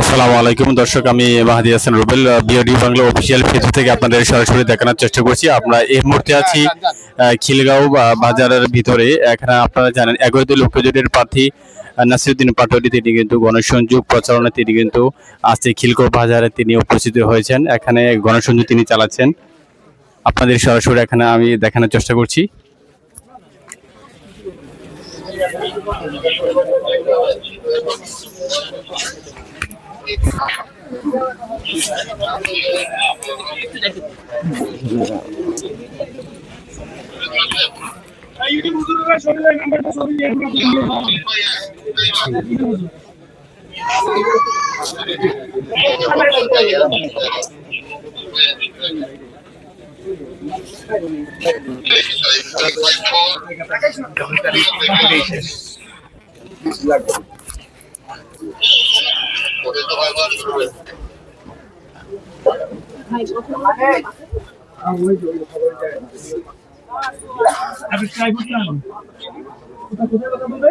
আসসালামু আলাইকুম। দর্শক আমি Mahadi Hasan Rubel BOD Bangla official Facebook থেকে আপনাদের সরাসরি দেখানোর চেষ্টা করছি। আমরা এই মুহূর্তে আছি খিলগাঁও বাজারের ভিতরে। এখানে আপনারা জানেন এগারো দল লোকজনের প্রার্থী নাসিরুদ্দিন পাটোয়ারি তিনি কিন্তু গণসংযোগ প্রচারণা তিনি কিন্তু আজকে খিলগাঁও বাজারে তিনি উপস্থিত হয়েছেন। এখানে গণসংযোগ তিনি চালাচ্ছেন। আপনাদের সরাসরি এখানে আমি দেখানোর চেষ্টা করছি। আমি ট্রাই করতাম কোথায় কথা বলবে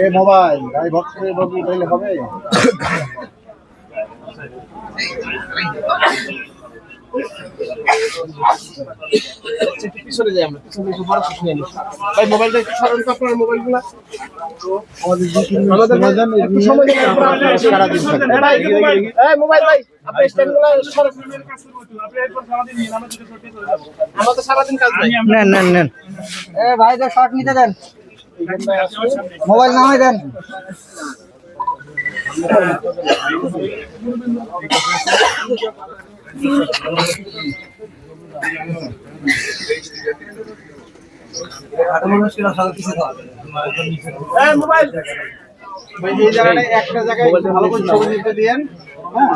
এ মোবাইল গাড়ি ভক্ত করে বাবু উঠাইলে হবে? পিছনে যাই আমরা পিছনে একটু বড় পিছনে নিই। ভাই মোবাইলটা একটু সরান তো আপনার মোবাইলগুলো। আমাদের দুই তিন আমাদের একটু সময় দিন সারাদিন থাকবে। এই মোবাইল ভাই আপনি স্ট্যান্ডগুলো সরান। আমাদের সারাদিন কাজ ভাই নেন নেন। নেন এ ভাই যে শর্ট নিতে দেন। মোবাইল নামাই দেন। এই মোবাইল। এই জায়গাটায় একটা জায়গায় ভালো করে ছবি দিতে দিয়েন। হ্যাঁ।